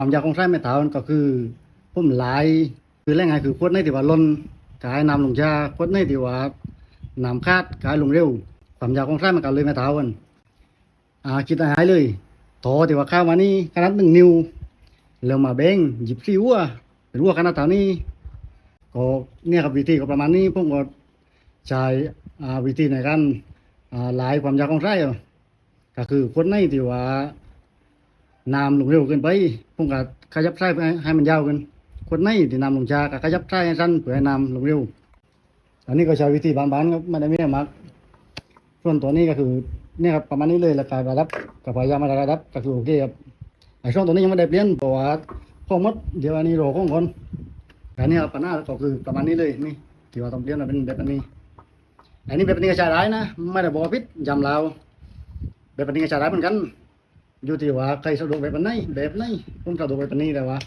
ความยาวของไส้ไม่เท่ากันก็คือพุ่มหลายคือแรงไงคือขวดในที่ว่าล้นกายนำลงชาขวดในที่ว่าน้ำคาดกายลงเร็ว ความยาวของไส้มันก็เลยไม่เท่ากันอ่าคิดหายเลยโถที่ว่าข้าวมานี่ขนาดหนึ่งนิ้วแล้วมาแบ่งหยิบซี่วัวเป็นวัวขนาดเท่านี้ก็เนี่ยครับวิธีก็ประมาณนี้ผมก็ใช้อ่าวิธีในการอ่าหลายความยาวของไส้ก็คือขวดในที่ว่า น้ำลงเร็วเกินไปผมก็ขยับไส้ให้ให้มันยาวขึ้นคนไหนที่น้ำลงช้าก็ขยับไส้ให้สั้นเพื่อให้น้ำลงเร็ว อันนี้ก็ใช้วิธีบานๆครับไม่ได้ไม่มักส่วนตัวนี้ก็คือเนี่ยครับประมาณนี้เลยราคาระดับกับพยายามาระดับก็คือโอเคครับไอ้ช่วงตัวนี้ยังไม่ได้เปลี่ยนเพราะว่าข้อมดเดี๋ยวอันนี้รอข้องก่อนอันนี้ครับปัญหาก็คือประมาณนี้เลยนี่ที่ว่าต้องเปลี่ยนเป็นแบบนี้อันนี้แบบนี้ก็ใช้ได้นะไม่ได้บอกว่าผิดยำลาแบบนี้ก็ใช้ได้เหมือนกัน อยู่ที่ว่าใครสะดวกแบบไหนแบบไหนผมสะดวกแบบนี้แต่ว่า